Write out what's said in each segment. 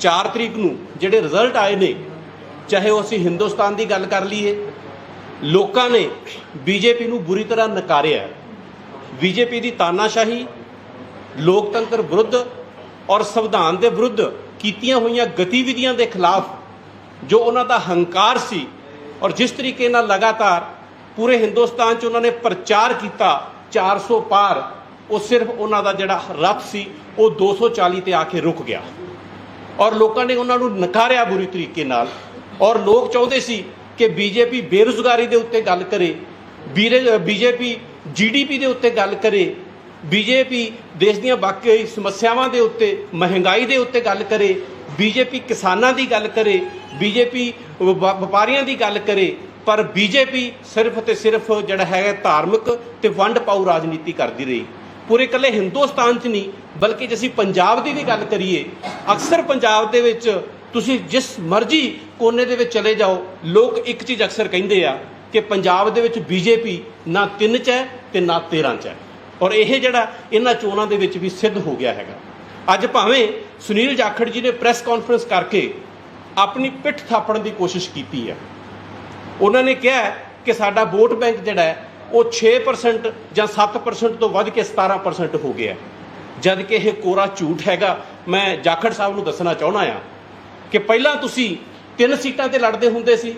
4 ਤਰੀਕ ਨੂੰ ਜਿਹੜੇ ਰਿਜ਼ਲਟ ਆਏ ਨੇ, ਚਾਹੇ ਉਹ ਅਸੀਂ ਹਿੰਦੁਸਤਾਨ ਦੀ ਗੱਲ ਕਰ ਲਈਏ, ਲੋਕਾਂ ਨੇ ਬੀਜੇਪੀ ਨੂੰ ਬੁਰੀ ਤਰ੍ਹਾਂ ਨਕਾਰਿਆ ਬੀਜੇਪੀ ਦੀ ਤਾਨਾਸ਼ਾਹੀ ਲੋਕਤੰਤਰ ਵਿਰੁੱਧ ਔਰ ਸੰਵਿਧਾਨ ਦੇ ਵਿਰੁੱਧ ਕੀਤੀਆਂ ਹੋਈਆਂ ਗਤੀਵਿਧੀਆਂ ਦੇ ਖਿਲਾਫ ਜੋ ਉਹਨਾਂ ਦਾ ਹੰਕਾਰ ਸੀ ਔਰ ਜਿਸ ਤਰੀਕੇ ਨਾਲ ਲਗਾਤਾਰ ਪੂਰੇ ਹਿੰਦੁਸਤਾਨ 'ਚ ਉਹਨਾਂ ਨੇ ਪ੍ਰਚਾਰ ਕੀਤਾ 400 ਪਾਰ, ਉਹ ਸਿਰਫ ਉਹਨਾਂ ਦਾ ਜਿਹੜਾ ਰੱਥ ਸੀ, ਉਹ 240 ਤੇ ਆ ਕੇ ਰੁਕ ਗਿਆ। ਔਰ ਲੋਕਾਂ ਨੇ ਉਹਨਾਂ ਨੂੰ ਨਕਾਰਿਆ ਬੁਰੀ ਤਰੀਕੇ ਨਾਲ। ਔਰ ਲੋਕ ਚਾਹੁੰਦੇ ਸੀ ਕਿ ਬੀਜੇਪੀ ਬੇਰੁਜ਼ਗਾਰੀ ਦੇ ਉੱਤੇ ਗੱਲ ਕਰੇ ਬੀਜੇਪੀ ਜੀਡੀਪੀ ਦੇ ਉੱਤੇ ਗੱਲ ਕਰੇ, ਬੀਜੇਪੀ ਦੇਸ਼ ਦੀਆਂ ਬਾਕੀ ਸਮੱਸਿਆਵਾਂ ਦੇ ਉੱਤੇ, ਮਹਿੰਗਾਈ ਦੇ ਉੱਤੇ ਗੱਲ ਕਰੇ, ਬੀਜੇਪੀ ਕਿਸਾਨਾਂ ਦੀ ਗੱਲ ਕਰੇ, ਬੀਜੇਪੀ ਵਪਾਰੀਆਂ ਦੀ ਗੱਲ ਕਰੇ, ਪਰ ਬੀਜੇਪੀ ਸਿਰਫ ਤੇ ਸਿਰਫ ਜਿਹੜਾ ਹੈਗਾ ਧਾਰਮਿਕ ਤੇ ਵੰਡ ਪਾਉ ਰਾਜਨੀਤੀ ਕਰਦੀ ਰਹੀ। ਪੂਰੇ ਇਕੱਲੇ ਹਿੰਦੁਸਤਾਨ 'ਚ ਨਹੀਂ, ਬਲਕਿ ਜੇ ਅਸੀਂ ਪੰਜਾਬ ਦੀ ਵੀ ਗੱਲ ਕਰੀਏ, ਅਕਸਰ ਪੰਜਾਬ ਦੇ ਵਿੱਚ ਤੁਸੀਂ ਜਿਸ ਮਰਜ਼ੀ ਕੋਨੇ ਦੇ ਵਿੱਚ ਚਲੇ ਜਾਓ, ਲੋਕ ਇੱਕ ਚੀਜ਼ ਅਕਸਰ ਕਹਿੰਦੇ ਆ ਕਿ ਪੰਜਾਬ ਦੇ ਵਿੱਚ ਬੀਜੇਪੀ ਨਾ 3 ਚ ਹੈ ਤੇ ਨਾ 13 ਚ ਹੈ। ਔਰ ਇਹ ਜਿਹੜਾ ਇਹਨਾਂ ਚੋਣਾਂ ਦੇ ਵਿੱਚ ਵੀ ਸਿੱਧ ਹੋ ਗਿਆ ਹੈਗਾ। ਅੱਜ ਭਾਵੇਂ ਸੁਨੀਲ ਜਾਖੜ ਜੀ ਨੇ ਪ੍ਰੈਸ ਕਾਨਫਰੰਸ ਕਰਕੇ ਆਪਣੀ ਪਿੱਠ ਥਾਪਣ ਦੀ ਕੋਸ਼ਿਸ਼ ਕੀਤੀ ਹੈ। ਉਹਨਾਂ ਨੇ ਕਿਹਾ ਕਿ ਸਾਡਾ ਵੋਟ ਬੈਂਕ ਜਿਹੜਾ ਹੈ ਉਹ 6% ਜਾਂ 7% ਤੋਂ ਵੱਧ ਕੇ 17% ਹੋ ਗਿਆ। ਹੈ। ਜਦ ਕਿ ਇਹ ਕੋਰਾ ਝੂਠ ਹੈਗਾ। ਮੈਂ ਜਾਖੜ ਸਾਹਿਬ ਨੂੰ ਦੱਸਣਾ ਚਾਹੁੰਦਾ ਆ ਕਿ ਪਹਿਲਾਂ ਤੁਸੀਂ ਤਿੰਨ ਸੀਟਾਂ ਤੇ ਲੜਦੇ ਹੁੰਦੇ ਸੀ,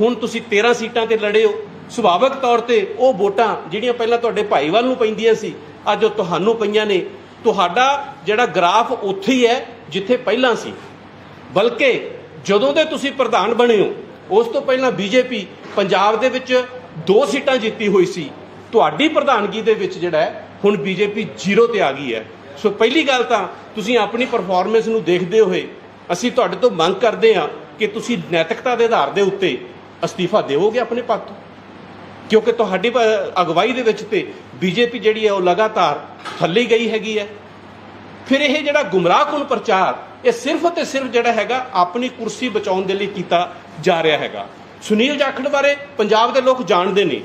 ਹੁਣ ਤੁਸੀਂ 13 ਸੀਟਾਂ ਤੇ ਲੜੇ ਹੋ। ਸੁਭਾਵਿਕ ਤੌਰ ਤੇ ਉਹ ਵੋਟਾਂ ਜਿਹੜੀਆਂ ਪਹਿਲਾਂ ਤੁਹਾਡੇ ਭਾਈਵਾਲ ਨੂੰ ਪੈਂਦੀਆਂ ਸੀ, ਅੱਜ ਉਹ ਤੁਹਾਨੂੰ ਪਈਆਂ ਨੇ। ਤੁਹਾਡਾ ਜਿਹੜਾ ਗ੍ਰਾਫ ਉੱਥੇ ਹੀ ਹੈ ਜਿੱਥੇ ਪਹਿਲਾਂ ਸੀ। ਬਲਕਿ ਜਦੋਂ ਦੇ ਤੁਸੀਂ ਪ੍ਰਧਾਨ ਬਣੇ ਹੋ, ਉਸ ਤੋਂ ਪਹਿਲਾਂ ਬੀਜੇਪੀ ਪੰਜਾਬ ਦੇ ਵਿੱਚ ਦੋ ਸੀਟਾਂ ਜਿੱਤੀ ਹੋਈ ਸੀ। ਤੁਹਾਡੀ ਪ੍ਰਧਾਨਗੀ ਦੇ ਵਿੱਚ ਜਿਹੜਾ ਹੈ, ਹੁਣ ਬੀਜੇਪੀ ਜ਼ੀਰੋ ਤੇ ਆ ਗਈ ਹੈ। ਸੋ ਪਹਿਲੀ ਗੱਲ ਤਾਂ ਤੁਸੀਂ ਆਪਣੀ ਪਰਫਾਰਮੈਂਸ ਨੂੰ ਦੇਖਦੇ ਹੋਏ ਅਸੀਂ ਤੁਹਾਡੇ ਤੋਂ ਮੰਗ ਕਰਦੇ ਹਾਂ ਕਿ ਤੁਸੀਂ ਨੈਤਿਕਤਾ ਦੇ ਆਧਾਰ ਦੇ ਉੱਤੇ ਅਸਤੀਫਾ ਦੇਵੋਗੇ ਆਪਣੇ ਪਦ ਤੋਂ। ਕਿਉਂਕਿ ਤੁਹਾਡੀ ਅਗਵਾਈ ਦੇ ਵਿੱਚ ਤੇ ਬੀਜੇਪੀ ਜਿਹੜੀ ਹੈ ਉਹ ਲਗਾਤਾਰ ਥੱਲੇ ਗਈ ਹੈਗੀ ਹੈ। ਫਿਰ ਇਹ ਜਿਹੜਾ ਗੁੰਮਰਾਹਕੁਨ ਪ੍ਰਚਾਰ, ਇਹ ਸਿਰਫ ਤੇ ਸਿਰਫ ਜਿਹੜਾ ਹੈਗਾ ਆਪਣੀ ਕੁਰਸੀ ਬਚਾਉਣ ਦੇ ਲਈ ਕੀਤਾ ਜਾ ਰਿਹਾ ਹੈਗਾ। ਸੁਨੀਲ ਜਾਖੜ ਬਾਰੇ ਪੰਜਾਬ ਦੇ ਲੋਕ ਜਾਣਦੇ ਨੇ।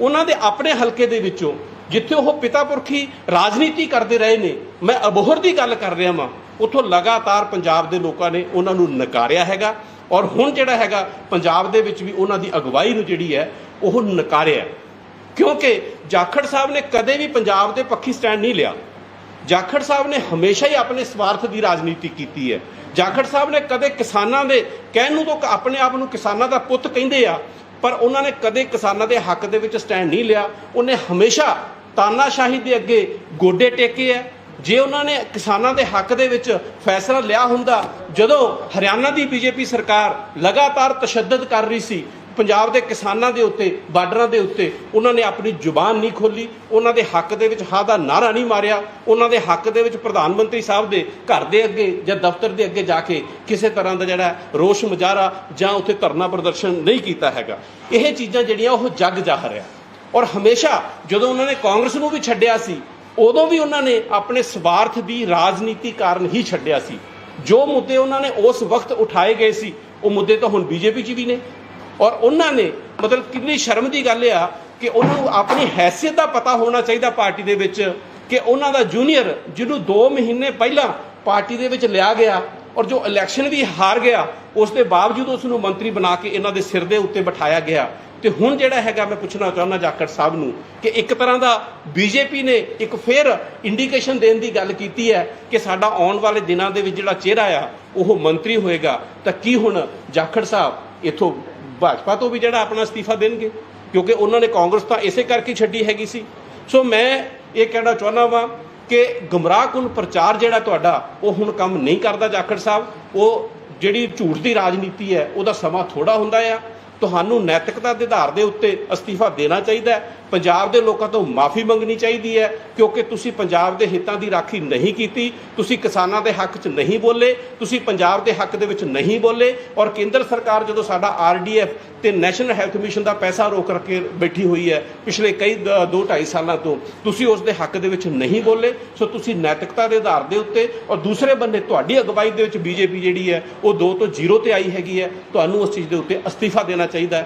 ਉਹਨਾਂ ਦੇ ਆਪਣੇ ਹਲਕੇ ਦੇ ਵਿੱਚੋਂ ਜਿੱਥੇ ਉਹ ਪਿਤਾ ਪੁਰਖੀ ਰਾਜਨੀਤੀ ਕਰਦੇ ਰਹੇ ਨੇ, ਮੈਂ ਅਬੋਹਰ ਦੀ ਗੱਲ ਕਰ ਰਿਹਾ ਵਾਂ। ਉਥੋਂ ਲਗਾਤਾਰ ਪੰਜਾਬ ਦੇ ਲੋਕਾਂ ਨੇ ਉਹਨਾਂ ਨੂੰ ਨਕਾਰਿਆ ਹੈਗਾ ਔਰ ਹੁਣ ਜਿਹੜਾ ਹੈਗਾ ਪੰਜਾਬ ਦੇ ਵਿੱਚ ਵੀ ਉਹਨਾਂ ਦੀ ਅਗਵਾਈ ਨੂੰ ਜਿਹੜੀ ਹੈ, ਉਹ ਨਕਾਰਿਆ। ਕਿਉਂਕਿ ਜਾਖੜ ਸਾਹਿਬ ਨੇ ਕਦੇ ਵੀ ਪੰਜਾਬ ਦੇ ਪੱਖੀ ਸਟੈਂਡ ਨਹੀਂ ਲਿਆ। ਜਾਖੜ ਸਾਹਿਬ ਨੇ ਹਮੇਸ਼ਾ ਹੀ ਆਪਣੇ ਸਵਾਰਥ ਦੀ ਰਾਜਨੀਤੀ ਕੀਤੀ ਹੈ। ਜਾਖੜ ਸਾਹਿਬ ਨੇ ਕਦੇ ਕਿਸਾਨਾਂ ਦੇ ਕਹਿਣ ਨੂੰ ਤਾਂ ਆਪਣੇ ਆਪ ਨੂੰ ਕਿਸਾਨਾਂ ਦਾ ਪੁੱਤ ਕਹਿੰਦੇ ਆ, ਪਰ ਉਹਨਾਂ ਨੇ ਕਦੇ ਕਿਸਾਨਾਂ ਦੇ ਹੱਕ ਦੇ ਵਿੱਚ ਸਟੈਂਡ ਨਹੀਂ ਲਿਆ। ਉਹਨੇ ਹਮੇਸ਼ਾ ਤਾਨਾਸ਼ਾਹੀ ਦੇ ਅੱਗੇ ਗੋਡੇ ਟੇਕੇ ਆ। ਜੇ ਉਹਨਾਂ ਨੇ ਕਿਸਾਨਾਂ ਦੇ ਹੱਕ ਦੇ ਵਿੱਚ ਫੈਸਲਾ ਲਿਆ ਹੁੰਦਾ, ਜਦੋਂ ਹਰਿਆਣਾ ਦੀ ਬੀਜੇਪੀ ਸਰਕਾਰ ਲਗਾਤਾਰ ਤਸ਼ੱਦਦ ਕਰ ਰਹੀ ਸੀ ਪੰਜਾਬ ਦੇ ਕਿਸਾਨਾਂ ਦੇ ਉੱਤੇ, ਬਾਰਡਰਾਂ ਦੇ ਉੱਤੇ ਉਹਨਾਂ ਨੇ ਆਪਣੀ ਜ਼ੁਬਾਨ ਨਹੀਂ ਖੋਲੀ ਉਹਨਾਂ ਦੇ ਹੱਕ ਦੇ ਵਿੱਚ ਹਾਂ ਦਾ ਨਾਰਾ ਨਹੀਂ ਮਾਰਿਆ, ਉਹਨਾਂ ਦੇ ਹੱਕ ਦੇ ਵਿੱਚ ਪ੍ਰਧਾਨ ਮੰਤਰੀ ਸਾਹਿਬ ਦੇ ਘਰ ਦੇ ਅੱਗੇ ਜਾਂ ਦਫ਼ਤਰ ਦੇ ਅੱਗੇ ਜਾ ਕੇ ਕਿਸੇ ਤਰ੍ਹਾਂ ਦਾ ਜਿਹੜਾ ਰੋਸ਼ ਮੁਜ਼ਾਹਰਾ ਜਾਂ ਉੱਥੇ ਧਰਨਾ ਪ੍ਰਦਰਸ਼ਨ ਨਹੀਂ ਕੀਤਾ ਹੈਗਾ। ਇਹ ਚੀਜ਼ਾਂ ਜਿਹੜੀਆਂ ਉਹ ਜੱਗ ਜਾਹਰ ਆ ਔਰ ਹਮੇਸ਼ਾ ਜਦੋਂ ਉਹਨਾਂ ਨੇ ਕਾਂਗਰਸ ਨੂੰ ਵੀ ਛੱਡਿਆ ਸੀ, ਉਦੋਂ ਵੀ ਉਹਨਾਂ ਨੇ ਆਪਣੇ ਸਵਾਰਥ ਦੀ ਰਾਜਨੀਤੀ ਕਾਰਨ ਹੀ ਛੱਡਿਆ ਸੀ। ਜੋ ਮੁੱਦੇ ਉਹਨਾਂ ਨੇ ਉਸ ਵਕਤ ਉਠਾਏ ਗਏ ਸੀ, ਉਹ ਮੁੱਦੇ ਤਾਂ ਹੁਣ ਬੀਜੇਪੀ 'ਚ ਵੀ ਨੇ ਔਰ ਉਹਨਾਂ ਨੇ, ਮਤਲਬ ਕਿੰਨੀ ਸ਼ਰਮ ਦੀ ਗੱਲ ਆ ਕਿ ਉਹਨਾਂ ਨੂੰ ਆਪਣੀ ਹੈਸੀਅਤ ਦਾ ਪਤਾ ਹੋਣਾ ਚਾਹੀਦਾ ਪਾਰਟੀ ਦੇ ਵਿੱਚ ਕਿ ਉਹਨਾਂ ਦਾ ਜੂਨੀਅਰ ਜਿਹਨੂੰ 2 ਮਹੀਨੇ ਪਹਿਲਾਂ ਪਾਰਟੀ ਦੇ ਵਿੱਚ ਲਿਆ ਗਿਆ ਔਰ ਜੋ ਇਲੈਕਸ਼ਨ ਵੀ ਹਾਰ ਗਿਆ, ਉਸ ਦੇ ਬਾਵਜੂਦ ਉਸ ਨੂੰ ਮੰਤਰੀ ਬਣਾ ਕੇ ਇਹਨਾਂ ਦੇ ਸਿਰ ਦੇ ਉੱਤੇ ਬਿਠਾਇਆ ਗਿਆ। ਤੇ ਹੁਣ ਜਿਹੜਾ ਹੈਗਾ, ਮੈਂ ਪੁੱਛਣਾ ਚਾਹੁੰਦਾ ਜਾਖੜ ਸਾਹਿਬ ਨੂੰ ਕਿ ਇੱਕ ਤਰ੍ਹਾਂ ਦਾ ਬੀਜੇਪੀ ਨੇ ਇੱਕ ਫੇਰ ਇੰਡੀਕੇਸ਼ਨ ਦੇਣ ਦੀ ਗੱਲ ਕੀਤੀ ਹੈ ਕਿ ਸਾਡਾ ਆਉਣ ਵਾਲੇ ਦਿਨਾਂ ਦੇ ਵਿੱਚ ਜਿਹੜਾ ਚਿਹਰਾ ਆ, ਉਹ ਮੰਤਰੀ ਹੋਏਗਾ। ਤਾਂ ਕੀ ਹੁਣ ਜਾਖੜ ਸਾਹਿਬ ਇਥੋਂ ਭਾਜਪਾ ਤੋਂ ਵੀ ਜਿਹੜਾ ਆਪਣਾ ਅਸਤੀਫਾ ਦੇਣਗੇ, ਕਿਉਂਕਿ ਉਹਨਾਂ ਨੇ ਕਾਂਗਰਸ ਤਾਂ ਇਸੇ ਕਰਕੇ ਛੱਡੀ ਹੈਗੀ ਸੀ। ਸੋ ਮੈਂ ਇਹ ਕਹਿਣਾ ਚਾਹੁੰਦਾ ਵਾਂ ਕਿ ਗੁੰਮਰਾਹਕੁਨ ਪ੍ਰਚਾਰ ਜਿਹੜਾ ਤੁਹਾਡਾ, ਉਹ ਹੁਣ ਕੰਮ ਨਹੀਂ ਕਰਦਾ ਜਾਖੜ ਸਾਹਿਬ। ਉਹ ਜਿਹੜੀ ਝੂਠ ਦੀ ਰਾਜਨੀਤੀ ਹੈ, ਉਹਦਾ ਸਮਾਂ ਥੋੜਾ ਹੁੰਦਾ ਆ। ਤੁਹਾਨੂੰ ਨੈਤਿਕਤਾ ਦੇ ਆਧਾਰ ਦੇ ਉੱਤੇ ਅਸਤੀਫਾ ਦੇਣਾ ਚਾਹੀਦਾ ਪੰਜਾਬ ਦੇ ਲੋਕਾਂ ਤੋਂ ਮਾਫੀ ਮੰਗਣੀ ਚਾਹੀਦੀ ਹੈ, ਕਿਉਂਕਿ ਤੁਸੀਂ ਪੰਜਾਬ ਦੇ ਹਿੱਤਾਂ ਦੀ ਰਾਖੀ ਨਹੀਂ ਕੀਤੀ, ਤੁਸੀਂ ਕਿਸਾਨਾਂ ਦੇ ਹੱਕ 'ਚ ਨਹੀਂ ਬੋਲੇ, ਤੁਸੀਂ ਪੰਜਾਬ ਦੇ ਹੱਕ ਦੇ ਵਿੱਚ ਨਹੀਂ ਬੋਲੇ, ਔਰ ਕੇਂਦਰ ਸਰਕਾਰ ਜਦੋਂ ਸਾਡਾ ਆਰਡੀਐਫ ਤੇ ਨੈਸ਼ਨਲ ਹੈਲਥ ਮਿਸ਼ਨ ਦਾ ਪੈਸਾ ਰੋਕ ਰੱਖ ਬੈਠੀ ਹੋਈ ਹੈ, ਪਿਛਲੇ ਕਈ 2 2.5 ਸਾਲਾਂ ਤੋਂ, ਤੁਸੀਂ ਉਸ ਦੇ ਹੱਕ ਦੇ ਵਿੱਚ ਨਹੀਂ ਬੋਲੇ, ਸੋ ਤੁਸੀਂ ਨੈਤਿਕਤਾ ਦੇ ਆਧਾਰ ਦੇ ਉੱਤੇ, ਔਰ ਦੂਸਰੇ ਬੰਨੇ ਤੁਹਾਡੀ ਅਗਵਾਈ ਦੇ ਵਿੱਚ ਬੀਜੇਪੀ ਜਿਹੜੀ ਹੈ, ਉਹ 2 ਤੋਂ 0 ਤੇ ਆਈ ਹੈਗੀ ਹੈ, ਤੁਹਾਨੂੰ ਉਸ ਚੀਜ਼ ਦੇ ਉੱਤੇ ਅਸਤੀਫਾ ਦੇਣਾ ਚਾਹੀਦਾ